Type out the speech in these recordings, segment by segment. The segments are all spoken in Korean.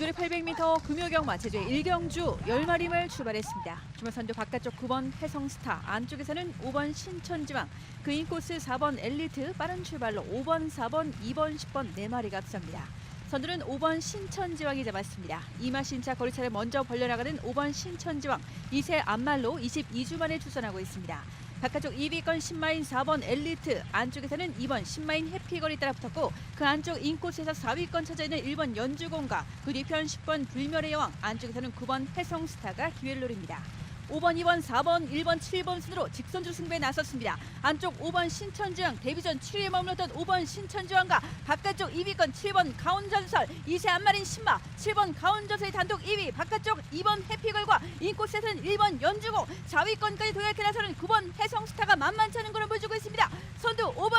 경주리 800m 금요경마 제주의 1경주 10마리를 출발했습니다. 주말선두 바깥쪽 9번 해성스타, 안쪽에서는 5번 신천지왕, 그 인코스 4번 엘리트 빠른 출발로 5번, 4번, 2번, 10번 4마리가 앞섭니다. 선두는 5번 신천지왕이 잡았습니다. 이마신차 거리차를 먼저 벌려나가는 5번 신천지왕, 이세 안말로 22주 만에 출선하고 있습니다. 바깥쪽 2위권 10마인 4번 엘리트, 안쪽에서는 2번 10마인 해피걸이 따라붙었고 그 안쪽 인코스에서 4위권 찾아 있는 1번 연주공과 그 뒤편 10번 불멸의 여왕, 안쪽에서는 9번 해성스타가 기회를 노립니다. 5번, 2번, 4번, 1번, 7번 순으로 직선주 승부에 나섰습니다. 안쪽 5번 신천지왕, 데뷔전 7위에 머물렀던 5번 신천지왕과 바깥쪽 2위권 7번 가운전설, 2세 안마린 신마, 7번 가운전설의 단독 2위, 바깥쪽 2번 해피걸과 인코스에서는 1번 연주공, 4위권까지 도약해 나서는 9번 해성스타가 만만치 않은 걸을 보여주고 있습니다.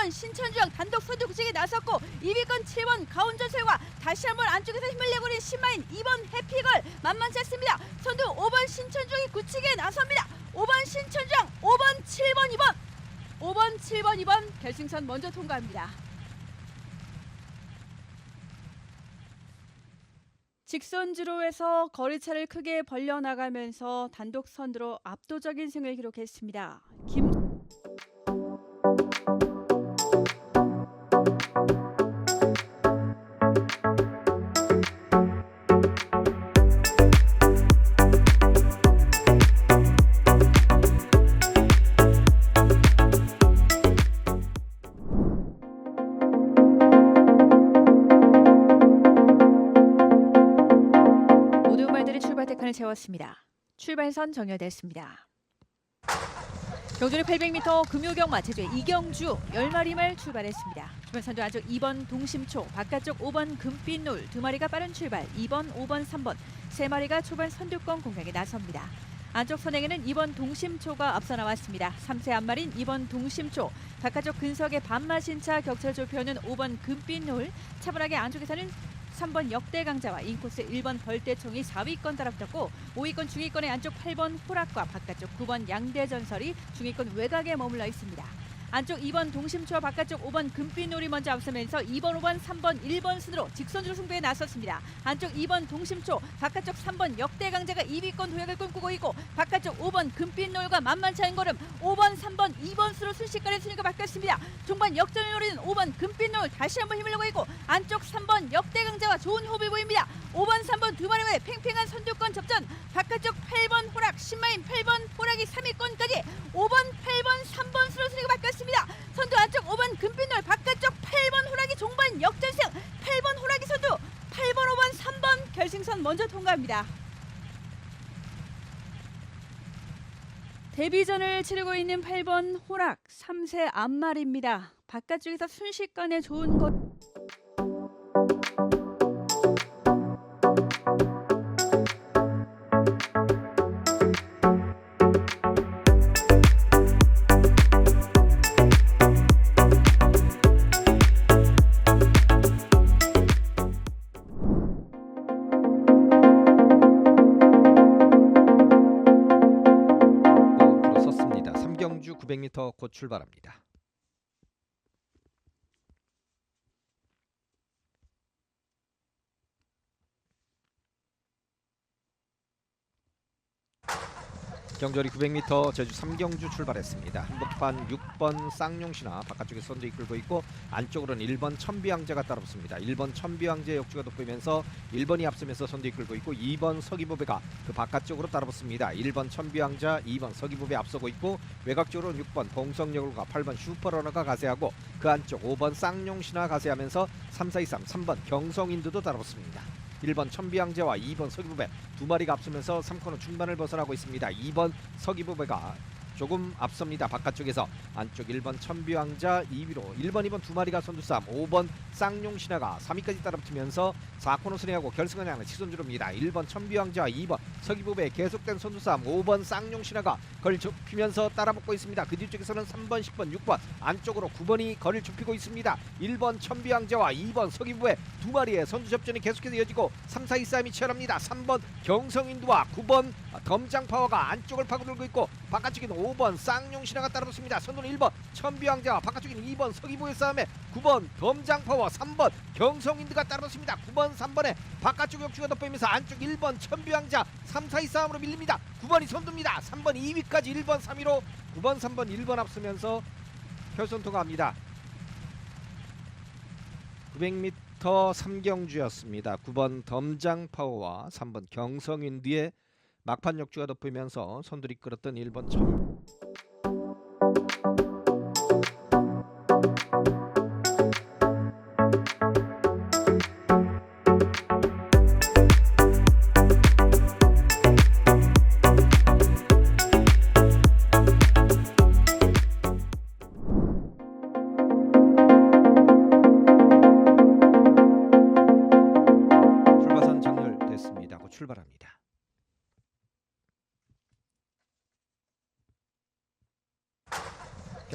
선두 5번 신천지왕 단독 선두 구직에 나섰고 2위권 7번 가운전설과 다시 한번 안쪽에서 힘을 내고 있는 신마인 2번 해피걸 만만치 않습니다. 선두 5번 신천지왕이 구치기에 나섭니다. 5번 신천지왕, 5번 7번 2번 5번 7번 2번 결승선 먼저 통과합니다. 직선주로에서 거리차를 크게 벌려나가면서 단독 선두로 압도적인 승을 기록했습니다. 김 8선 정렬됐습니다. 경주는 800m 금요경 마체조의 이경주 열마리 말 출발했습니다. 주변 선두 안쪽 2번 동심초, 바깥쪽 5번 금빛놀 두 마리가 빠른 출발, 2번, 5번, 3번 세 마리가 초반 선두권 공략에 나섭니다. 안쪽 선행에는 2번 동심초가 앞서 나왔습니다. 3세 앞마린 2번 동심초, 바깥쪽 근석의 반마신차 격차를 좁혀오는 5번 금빛놀 차분하게 안쪽에서는 3번 역대 강자와 인코스 1번 벌떼총이 4위권 따라붙었고 5위권 중위권의 안쪽 8번 호락과 바깥쪽 9번 양대전설이 중위권 외곽에 머물러 있습니다. 안쪽 2번 동심초와 바깥쪽 5번 금빛놀이 먼저 앞서면서 2번, 5번, 3번, 1번 순으로 직선주로 승부에 나섰습니다. 안쪽 2번 동심초, 바깥쪽 3번 역대 강자가 2위권 도약을 꿈꾸고 있고 바깥쪽 5번 금빛놀과 만만치 않은 걸음 5번, 3번, 2번 수로 순식간에 순위가 바뀌었습니다. 종반 역전을 노리는 5번 금빛놀 다시 한번 힘을 내고 있고 안쪽 3번 역대 강자와 좋은 호흡이 보입니다. 5번, 3번 두 마리와의 팽팽한 선두권 접전 바깥쪽 8번 호락, 10마인 8번 호락이 3위권까지 5번, 8번, 3번 수로 순위가 바뀌었습니다. 선두 안쪽 5번 금빛놀 바깥쪽 8번 호락이 종반 역전승 8번 호락이 선두 8번, 5번, 3번 결승선 먼저 통과합니다. 데뷔전을 치르고 있는 8번 호락 3세 앞말입니다. 바깥쪽에서 순식간에 좋은 것 500m 곧 출발합니다. 경절이 900m 제주 삼경주 출발했습니다. 한복판 6번 쌍용신화 바깥쪽에 선두 이 끌고 있고 안쪽으로는 1번 천비왕제가 따라붙습니다. 1번 천비왕제 역주가 돋보이면서 1번이 앞서면서 선두 이 끌고 있고 2번 서기보배가 그 바깥쪽으로 따라붙습니다. 1번 천비왕자, 2번 서기보배 앞서고 있고 외곽쪽으로 6번 동성여울과 8번 슈퍼러너가 가세하고 그 안쪽 5번 쌍용신화 가세하면서 3, 4, 2, 3, 3번 경성인두도 따라붙습니다. 1번 천비왕제와 2번 서기부배 두 마리가 앞서면서 3코너 중반을 벗어나고 있습니다. 2번 서기부배가 조금 앞섭니다. 바깥쪽에서 안쪽 1번 천비왕자 2위로 1번, 2번 두 마리가 선두싸움 5번 쌍용신화가 3위까지 따라붙으면서 4코너 순회하고 결승을 향하는 시선주로입니다. 1번 천비왕자와 2번 서기부배의 계속된 선두싸움 5번 쌍용신화가 거리를 좁히면서 따라붙고 있습니다. 그 뒤쪽에서는 3번, 10번, 6번 안쪽으로 9번이 거리를 좁히고 있습니다. 1번 천비왕자와 2번 서기부배 두 마리의 선두 접전이 계속해서 이어지고 3, 4, 2 싸움이 치열합니다. 3번 경성인두와 9번 덤장파워가 안쪽을 파고들고 있고 바깥쪽에는 5번 쌍용 신화가 따라붙습니다. 선두는 1번 천비왕자와 바깥쪽에는 2번 서기부의 싸움에 9번 범장파와 3번 경성인드가 따라붙습니다. 9번 3번에 바깥쪽 역주가 덧보이면서 안쪽 1번 천비왕자 3, 4, 2 싸움으로 밀립니다. 9번이 선두입니다. 3번 2위까지 1번 3위로 9번 3번 1번 앞서면서 결선 통과합니다. 900m 3경주였습니다. 9번 덤장파워와 3번 경성인드의 막판 역주가 덧보이면서 선두를 이끌었던 1번 천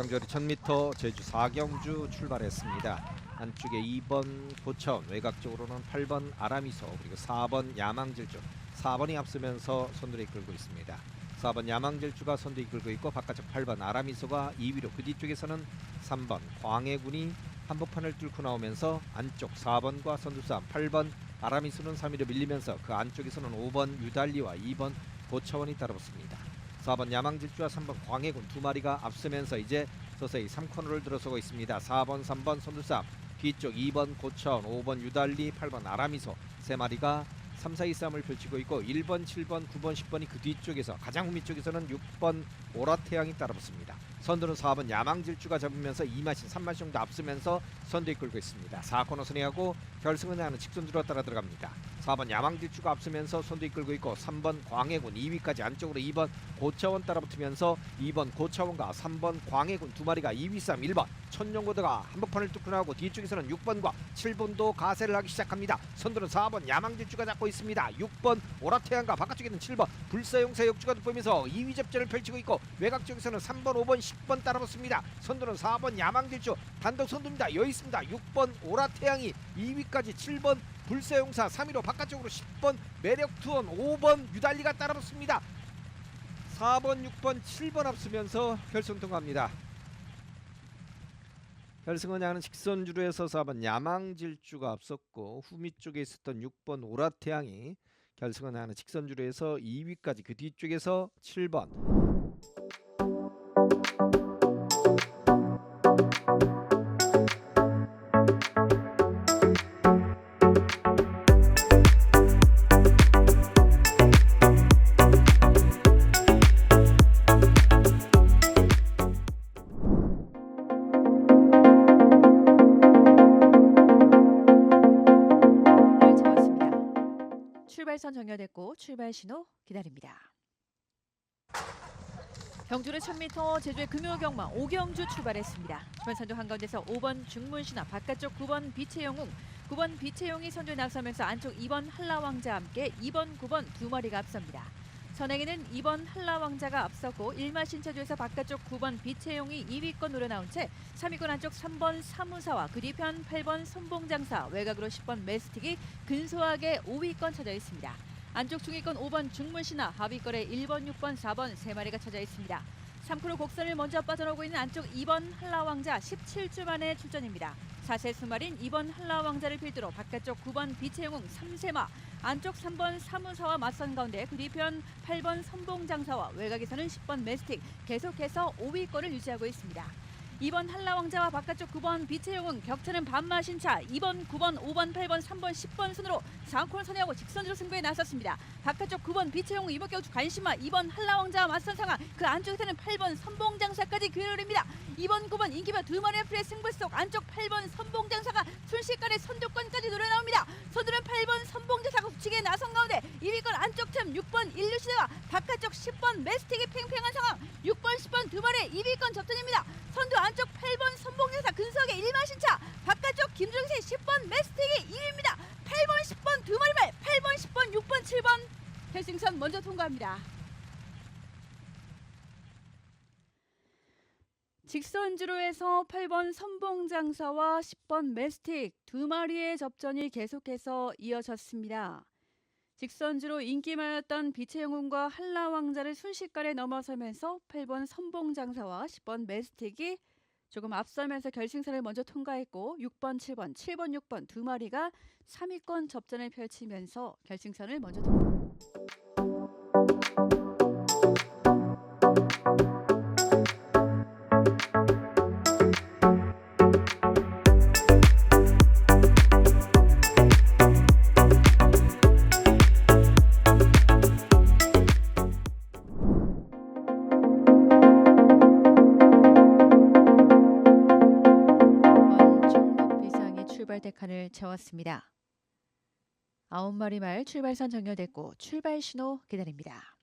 경절이 1000m 제주 4경주 출발했습니다. 안쪽에 2번 고천, 외곽 쪽으로는 8번 아라미소 그리고 4번 야망질주. 4번이 앞서면서 선두를 이끌고 있습니다. 4번 야망질주가 선두 이끌고 있고 바깥쪽 8번 아라미소가 2위로 그 뒤쪽에서는 3번 광해군이 한복판을 뚫고 나오면서 안쪽 4번과 선두 싸움 8번 아라미스는 3위로 밀리면서 그 안쪽에서는 5번 유달리와 2번 고차원이 따라붙습니다. 4번 야망질주와 3번 광해군 두 마리가 앞서면서 이제 서서히 3코너를 들어서고 있습니다. 4번, 3번 선두싸움 뒤쪽 2번 고차원, 5번 유달리, 8번 아라미소 세 마리가 3, 4, 2 싸움을 펼치고 있고 1번, 7번, 9번, 10번이 그 뒤쪽에서 가장 후미 쪽에서는 6번 오라태양이 따라붙습니다. 선두는 4번 야망질주가 잡으면서 2마신 3마신 정도 앞서면서 선두 이끌고 있습니다. 4코너 선회하고 결승은 하는 직선주로 따라 들어갑니다. 4번 야망질주가 앞서면서 선두 이끌고 있고 3번 광해군 2위까지 안쪽으로 2번 고차원 따라붙으면서 2번 고차원과 3번 광해군 두 마리가 2위 싸움 1번 천룡고대가 한복판을 뚫고 나오고 뒤쪽에서는 6번과 7번도 가세를 하기 시작합니다. 선두는 4번 야망질주가 잡고 있습니다. 6번 오라태양과 바깥쪽에는 7번 불사용사 역주가 돋보이면서 2위 접전을 펼치고 있고 외곽 쪽에서는 3번, 5번, 10번 따라붙습니다. 선두는 4번 야망질주 단독 선두입니다. 여기 있습니다. 6번 오라태양이 2위까지 7번 불사용사 3위로 바깥쪽으로 10번 매력투원 5번 유달리가 따라붙습니다. 4번, 6번, 7번 앞서면서 결승 통과합니다. 결승은 향하는 직선주로 해서 4번 야망질주가 앞섰고 후미 쪽에 있었던 6번 오라태양이 결승은 향하는 직선주로 해서 2위까지 그 뒤쪽에서 7번 제주의 금요 경마 오경주 출발했습니다. 주변 선두 한가운데서 5번 중문신화 바깥쪽 9번 비채영웅 9번 비채용이 선두에 나서면서 안쪽 2번 한라왕자와 함께 2번 9번 두 마리가 앞섭니다. 선행에는 2번 한라왕자가 앞섰고 1마신차주에서 바깥쪽 9번 비채용이 2위권으로 나온 채 3위권 안쪽 3번 사무사와 그 뒤편 8번 선봉장사 외곽으로 10번 메스틱이 근소하게 5위권 쳐져 있습니다. 안쪽 중위권 5번 중문신화 하위권에 1번, 6번, 4번 세 마리가 쳐져 있습니다. 3코너 곡선을 먼저 빠져나오고 있는 안쪽 2번 한라왕자 17주 만에 출전입니다. 사세 수말인 2번 한라왕자를 필두로 바깥쪽 9번 비채영웅 3세마 안쪽 3번 사무사와 맞선 가운데 그 뒤편 8번 선봉장사와 외곽에서는 10번 메스틱 계속해서 5위권을 유지하고 있습니다. 2번 한라왕자와 바깥쪽 9번 비채용은 격차는 반마신 차 2번, 9번, 5번, 8번, 3번, 10번 순으로 4코너 선회하고 직선으로 승부에 나섰습니다. 바깥쪽 9번 비채용은 이번 경주 관심마 2번 한라왕자와 맞선 상황 그 안쪽에서는 8번 선봉장사까지 기회를 노립니다. 2번, 9번 인기별 두 마리의 프레 승부 속 안쪽 8번 선봉장사가 순식간에 선두권까지 노려나옵니다. 선두는 8번 선봉장사가 수치게 나선 가운데 2위권 안쪽 틈 6번 일루시드와 바깥쪽 10번 메스틱이 팽팽한 상황 6번, 10번 두 마리의 2위권 접전입니다. 선두 안쪽 8번 선봉장사 근소하게 1마신차 바깥쪽 김종세 10번 메스틱이 2위입니다. 8번, 10번 두 마리말 8번, 10번, 6번, 7번 결승선 먼저 통과합니다. 직선주로 해서 8번 선봉장사와 10번 메스틱 두 마리의 접전이 계속해서 이어졌습니다. 직선주로 인기만였던 빛의 영웅과 한라 왕자를 순식간에 넘어서면서 8번 선봉장사와 10번 메스틱이 조금 앞서면서 결승선을 먼저 통과했고 6번, 7번, 7번, 6번 두 마리가 3위권 접전을 펼치면서 결승선을 먼저 통과. 채웠습니다. 아홉 마리 말 출발선 정렬됐고 출발 신호 기다립니다.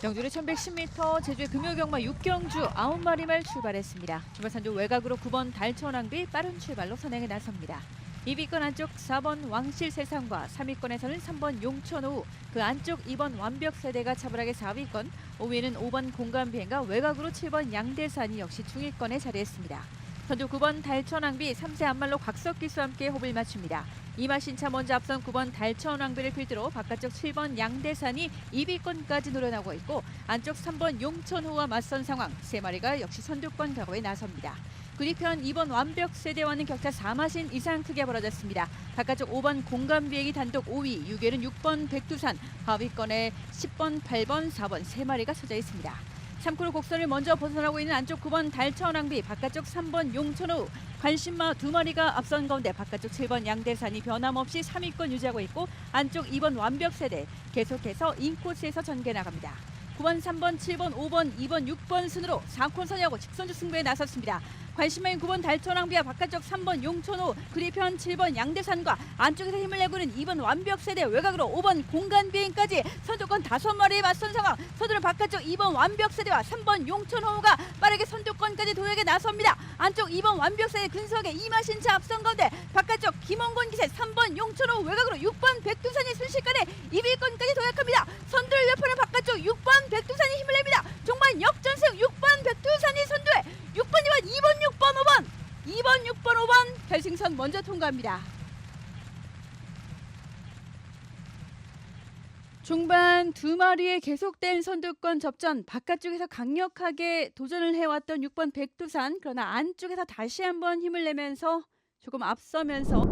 경주의 1110m 제주의 금요경마 6경주 아홉 마리 말 출발했습니다. 출발선주 외곽으로 9번 달천왕비 빠른 출발로 선행에 나섭니다. 2위권 안쪽 4번 왕실 세상과 3위권에서는 3번 용천오후 그 안쪽 2번 완벽세대가 차분하게 4위권 5위는 5번 공간비행과 외곽으로 7번 양대산이 역시 중위권에 자리했습니다. 선두 9번 달천왕비 3세 안말로 곽석기수와 함께 호흡을 맞춥니다. 이마신차 먼저 앞선 9번 달천왕비를 필두로 바깥쪽 7번 양대산이 2위권까지 노려나고 있고 안쪽 3번 용천호와 맞선 상황 세 마리가 역시 선두권 각오에 나섭니다. 그리편 2번 완벽 세대와는 격차 4마신 이상 크게 벌어졌습니다. 바깥쪽 5번 공간비행이 단독 5위, 6위에는 6번 백두산, 하위권에 10번, 8번, 4번 세 마리가 서져 있습니다. 참고로 곡선을 먼저 벗어나고 있는 안쪽 9번 달천왕비, 바깥쪽 3번 용천호, 관심마 두 마리가 앞선 가운데 바깥쪽 7번 양대산이 변함없이 3위권 유지하고 있고 안쪽 2번 완벽 세대 계속해서 인코스에서 전개 나갑니다. 9번, 3번, 7번, 5번, 2번, 6번 순으로 4콘선이하고 직선주 승부에 나섰습니다. 관심마인 9번 달천왕비와 바깥쪽 3번 용천호, 그리편 7번 양대산과 안쪽에서 힘을 내고 있는 2번 완벽세대 외곽으로 5번 공간비행까지 선두권 5마리에 맞선 상황 서두른 바깥쪽 2번 완벽세대와 3번 용천호가 빠르게 선두권까지 도약에 나섭니다. 안쪽 2번 완벽세대 근석에 이마신차 앞선 가운데 바깥쪽 김원곤 기세 3번 용천호 외곽으로 6번 백두산이 순식간에 2위권까지 도약합니다. 선두를 옆하는 바깥쪽 6번 백두산이 힘을 냅니다. 종반 역전승 6번 백두산이 6번, 2번, 2번, 6번, 5번 2번, 6번, 5번 결승선 먼저 통과합니다. 중반 두 마리의 계속된 선두권 접전 바깥쪽에서 강력하게 도전을 해왔던 6번 백두산 그러나 안쪽에서 다시 한번 힘을 내면서 조금 앞서면서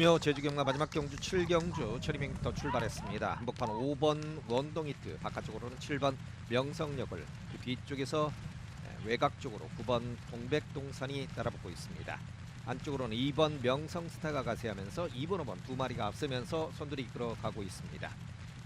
금요 제주 경마 마지막 경주 7경주 철임행부터 출발했습니다. 한복판 5번 원동이트 바깥쪽으로는 7번 명성역을 그 뒤쪽에서 에, 외곽 쪽으로 9번 동백동산이 따라붙고 있습니다. 안쪽으로는 2번 명성스타가 가세하면서 2번 5번 두 마리가 앞서면서 선두를 이끌어가고 있습니다.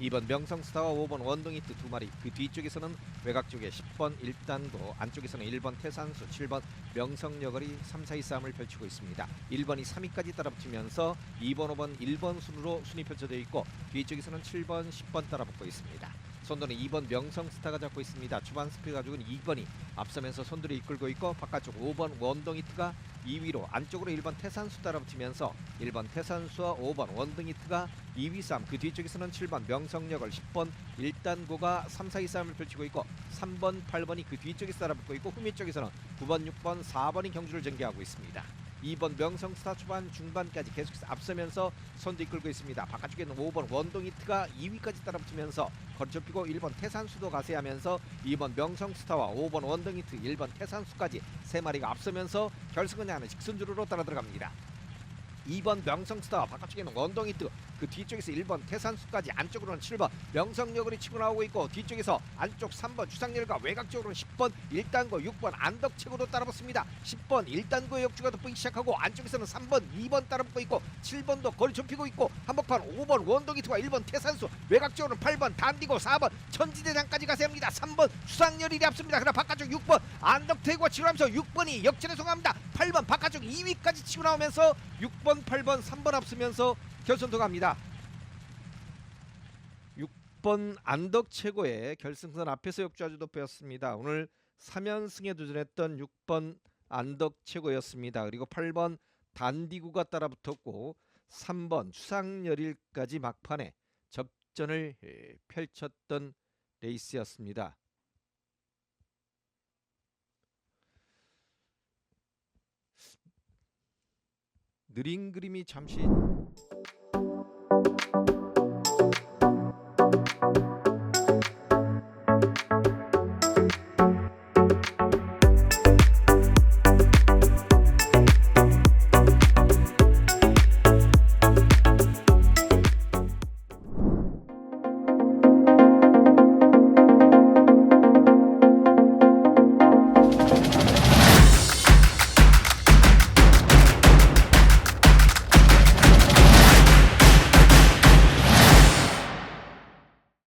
2번 명성스타와 5번 원동이트 두 마리 그 뒤쪽에서는 외곽 쪽에 10번 일단고 안쪽에서는 1번 태산수 7번 명성여걸이 3, 4위 싸움을 펼치고 있습니다. 1번이 3위까지 따라붙으면서 2번, 5번, 1번 순으로 순위 펼쳐져 있고 뒤쪽에서는 7번, 10번 따라붙고 있습니다. 선두는 2번 명성스타가 잡고 있습니다. 초반 스피드 가지고는 2번이 앞서면서 선두를 이끌고 있고 바깥쪽 5번 원동이트가 2위로 안쪽으로 1번 태산수 따라붙으면서 1번 태산수와 5번 원동이트가 2위 싸움 그 뒤쪽에서는 7번 명성여걸 10번 일단고가 3, 4위 싸움을 펼치고 있고 3번, 8번이 그 뒤쪽에서 따라붙고 있고 후미 쪽에서는 9번, 6번, 4번이 경주를 전개하고 있습니다. 2번 명성스타 초반 중반까지 계속해서 앞서면서 선두 이끌고 있습니다. 바깥쪽에는 5번 원동이트가 2위까지 따라붙으면서 거쳐피고 1번 태산수도 가세하면서 2번 명성스타와 5번 원동이트, 1번 태산수까지 세 마리가 앞서면서 결승을 향하는 직선주로로 따라 들어갑니다. 2번 명성스타와 바깥쪽에는 원동이트 그그 뒤쪽에서 1번 태산수까지 안쪽으로는 7번 명성여걸이 치고 나오고 있고 뒤쪽에서 안쪽 3번 주상열과 외곽 쪽으로는 10번 1단고 6번 안덕체고도 따라붙습니다. 10번 1단고 역주가 돋보이기 시작하고 안쪽에서는 3번 2번 따라붙고 있고 7번도 거리 좁히고 있고 한복판 5번 원동이투와 1번 태산수 외곽 쪽으로는 8번 단디고 4번 천지대장까지 가세요 합니다. 3번 주상열이 앞섭니다. 그러나 바깥쪽 6번 안덕태고가 치고 나면서 6번이 역전에 성공합니다. 8번 바깥쪽 2위까지 치고 나오면서 6번 8번 3번 앞서면서 결선도 갑니다. 6번 안덕 최고의 결승선 앞에서 역주아주 돋보였습니다. 오늘 3연승에 도전했던 6번 안덕 최고였습니다. 그리고 8번 단디구가 따라붙었고 3번 추상열일까지 막판에 접전을 에, 펼쳤던 레이스였습니다. 느린 그림이 잠시